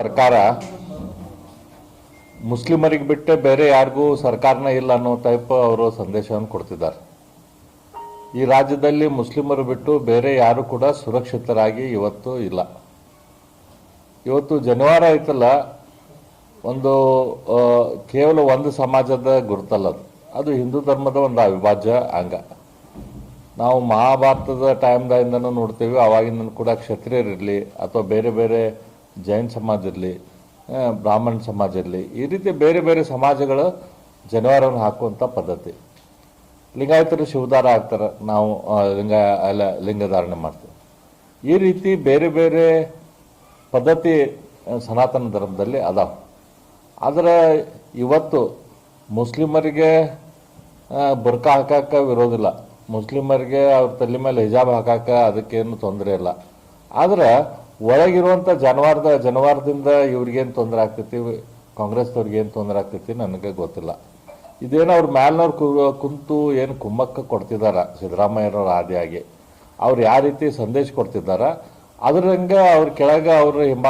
ಸರ್ಕಾರ ಮುಸ್ಲಿಮರಿಗೆ ಬಿಟ್ಟೆ ಬೇರೆ ಯಾರಿಗೂ ಸರ್ಕಾರನ ಇಲ್ಲ ಅನ್ನೋ ಟೈಪ್ ಅವರು ಸಂದೇಶವನ್ನು ಕೊಡ್ತಿದ್ದಾರೆ. ಈ ರಾಜ್ಯದಲ್ಲಿ ಮುಸ್ಲಿಮರು ಬಿಟ್ಟು ಬೇರೆ ಯಾರು ಕೂಡ ಸುರಕ್ಷಿತರಾಗಿ ಇವತ್ತು ಇಲ್ಲ. ಇವತ್ತು ಜನಿವಾರ ಐತಲ್ಲ ಒಂದು ಕೇವಲ ಒಂದು ಸಮಾಜದ ಗುರುತಲ್ಲ ಅದು. ಹಿಂದೂ ಧರ್ಮದ ಒಂದು ಅವಿಭಾಜ್ಯ ಅಂಗ. ನಾವು ಮಹಾಭಾರತದ ಟೈಮ್ದಾಗಿಂದನೂ ನೋಡ್ತೀವಿ ಅವಾಗಿಂದ ಕೂಡ ಕ್ಷತ್ರಿಯರಿರಲಿ ಅಥವಾ ಬೇರೆ ಬೇರೆ ಜೈನ್ ಸಮಾಜ ಇರಲಿ ಬ್ರಾಹ್ಮಣ ಸಮಾಜ ಇರಲಿ, ಈ ರೀತಿ ಬೇರೆ ಬೇರೆ ಸಮಾಜಗಳು ಜನವಾರವನ್ನು ಹಾಕುವಂಥ ಪದ್ಧತಿ. ಲಿಂಗಾಯತರು ಶಿವದಾರ ಹಾಕ್ತಾರೆ ನಾವು ಲಿಂಗ, ಅಲ್ಲ ಲಿಂಗಧಾರಣೆ ಮಾಡ್ತೀವಿ. ಈ ರೀತಿ ಬೇರೆ ಬೇರೆ ಪದ್ಧತಿ ಸನಾತನ ಧರ್ಮದಲ್ಲಿ ಅದಾವ. ಆದರೆ ಇವತ್ತು ಮುಸ್ಲಿಮರಿಗೆ ಬುರ್ಕ ಹಾಕಕ್ಕೆ ವಿರೋಧಿಲ್ಲ ಮುಸ್ಲಿಮರಿಗೆ ಅವ್ರ ತಲೆ ಮೇಲೆ ಹಿಜಾಬ್ ಹಾಕಕ್ಕೆ ಅದಕ್ಕೇನು ತೊಂದರೆ ಇಲ್ಲ. ಆದ್ರೆ ಒಳಗಿರುವಂಥ ಜನವಾರದ ಜನವಾರದಿಂದ ಇವ್ರಿಗೇನು ತೊಂದರೆ ಆಗ್ತೈತಿ ಕಾಂಗ್ರೆಸ್ದವ್ರಿಗೆ ಏನು ತೊಂದರೆ ಆಗ್ತೈತಿ ನನಗೆ ಗೊತ್ತಿಲ್ಲ. ಇದೇನು ಅವ್ರ ಮ್ಯಾಲ್ನವ್ರು ಕು- ಕುಂತು ಏನು ಕುಮ್ಮಕ್ಕ ಕೊಡ್ತಿದಾರ, ಸಿದ್ದರಾಮಯ್ಯನವ್ರ ಆದಿಯಾಗಿ. ಅವ್ರು ಯಾವ ರೀತಿ ಸಂದೇಶ ಕೊಡ್ತಿದ್ದಾರ, ಅದ್ರಂಗ ಅವ್ರ ಕೆಳಗೆ ಅವ್ರ ಹಿಂಬಾಲ